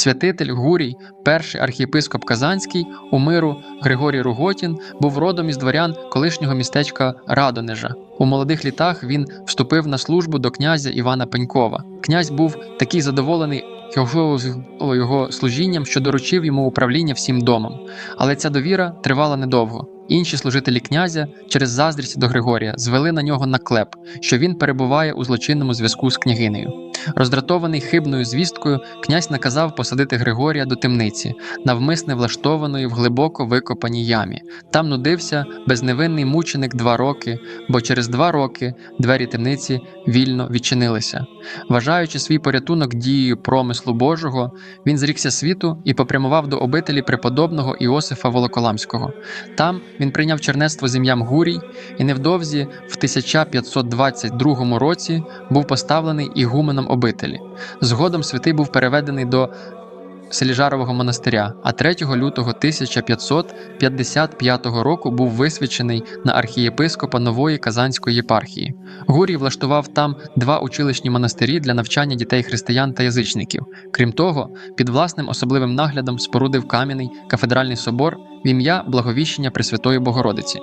Святитель Гурій, перший архієпископ Казанський, у миру Григорій Руготін, був родом із дворян колишнього містечка Радонежа. У молодих літах він вступив на службу до князя Івана Пенькова. Князь був такий задоволений його, його служінням, що доручив йому управління всім домом. Але ця довіра тривала недовго. Інші служителі князя через заздрість до Григорія звели на нього наклеп, що він перебуває у злочинному зв'язку з княгинею. Роздратований хибною звісткою, князь наказав посадити Григорія до темниці, навмисне влаштованої в глибоко викопаній ямі. Там нудився безневинний мученик два роки, бо через два роки двері темниці вільно відчинилися. Вважаючи свій порятунок дією промислу Божого, він зрікся світу і попрямував до обителі преподобного Іосифа Волоколамського. Там він прийняв чернецтво з Гурій і невдовзі в 1522 році був поставлений ігуменом обителі. Згодом святий був переведений до Селіжарового монастиря, а 3 лютого 1555 року був висвячений на архієпископа нової Казанської єпархії. Гурій влаштував там два училищні монастирі для навчання дітей християн та язичників. Крім того, під власним особливим наглядом спорудив кам'яний кафедральний собор в ім'я Благовіщення Пресвятої Богородиці.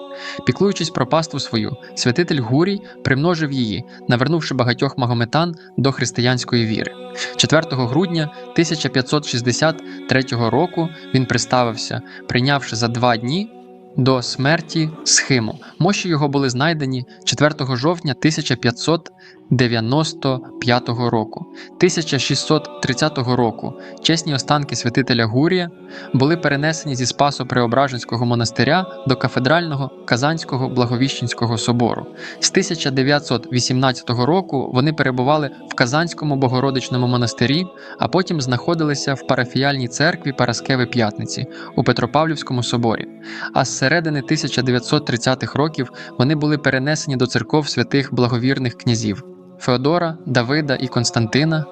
Піклуючись про паству свою, святитель Гурій примножив її, навернувши багатьох магометан до християнської віри. 4 грудня 1563 року він приставився, прийнявши за два дні до смерті схиму. Мощі його були знайдені 4 жовтня 1595 року. 1630 року чесні останки святителя Гурія були перенесені зі Спасо Преображенського монастиря до кафедрального Казанського Благовіщенського собору. З 1918 року вони перебували в Казанському Богородичному монастирі, а потім знаходилися в парафіяльній церкві Параскеви П'ятниці у Петропавлівському соборі. А з середини 1930-х років вони були перенесені до церков святих благовірних князів Феодора, Давида і Константина,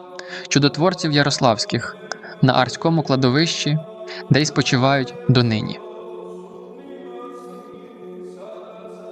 чудотворців Ярославських на Арському кладовищі, де й спочивають донині.